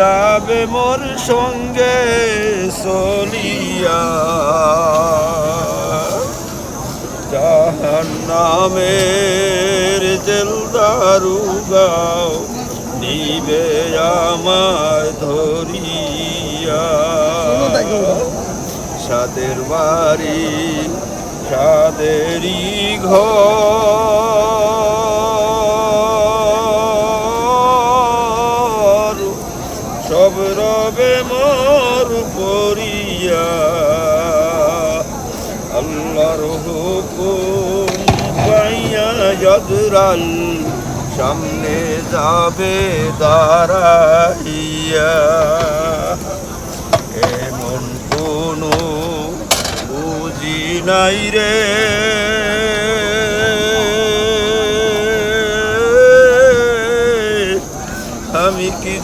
যাবে মোর সঙ্গে চলিয়া জাহান নামের জেলদারুগাও নিবে আমায় ধরিয়া। সাদের বাড়ি সাদেরই ঘর। সব রবে মোর পরিয়া আল্লাহর হুকুম পাইয়া যদরাল সামনে যাবে দাঁড়াইয়া। এমন কোনো বুঝি নাই রে।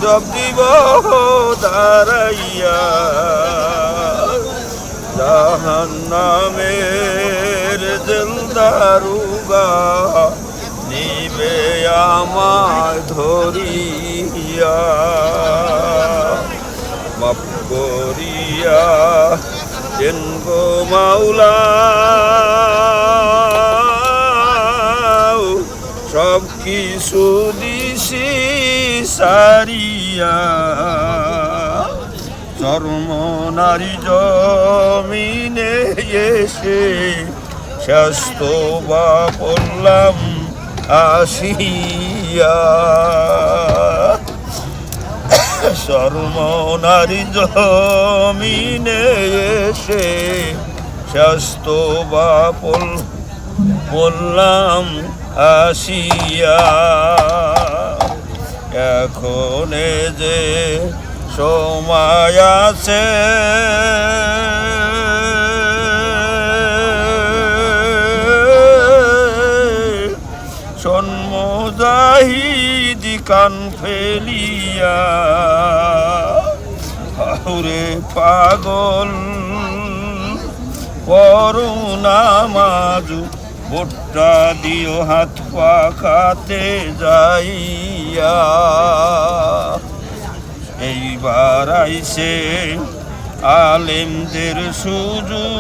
জব দিব দাঁড়াইয়া। জাহান নামের জেলদারুগা নিবে আমায় ধরিয়া। মাপ করিয়া দেন গো মাওলা। সব কিছু দিছি। সারিয়া। চর্ম নারী জমিনে এসে স্বাস্থ্য বা পড়লাম আসিয়া। চর্ম নারী জমিনে এসে স্বাস্থ্য বা বললাম আসিয়া। এখন যে সময় আছে সন্মজাহিদি কান ফেলিয়া হাউরে পাগল করুণামাজ ভুট্টা দিও হাত পাখাতে যাইয়া। এইবার আইসে আলেমদের সুযোগ।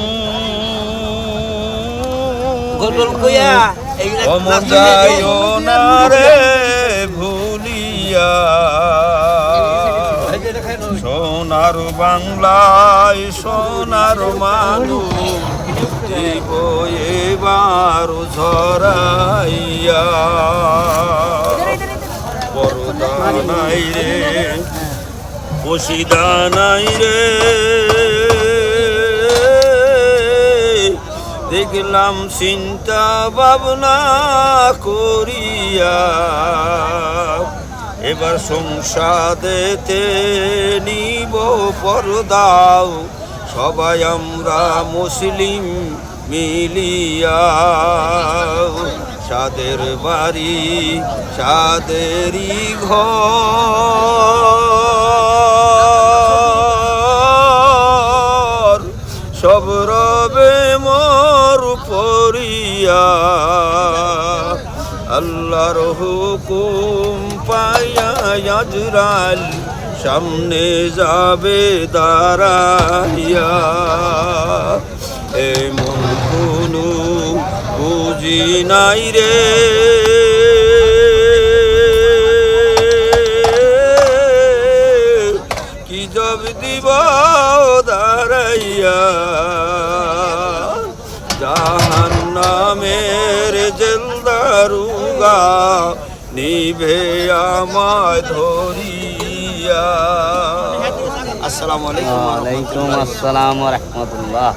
রে ভুলিয়া। সোনার বাংলায় সোনার মানুষ এবার ঝরাইয়া। নাই রে, বসিদা নাই রে। দেখলাম চিন্তা ভাবনা করিয়া, এবার সংসাদেতে নিব পরদাও। সবাই আমরা মুসলিম মিলিয়া সাদের বাড়ি, সাদেরই ঘর। সব রবে মোর পরিয়া আল্লাহর হুকুম পাইয়া সামনে যাবে দাঁড়াইয়া এমন কোনো বুঝি নাই রে। কি জব দিব দাঁড়াইয়া? জাহান নামের জেলদারুগা নিভে আমায় ধরিয়া। আসসালামু আলাইকুম। ওয়ালাইকুম আসসালাম রহমতুল্লাহ।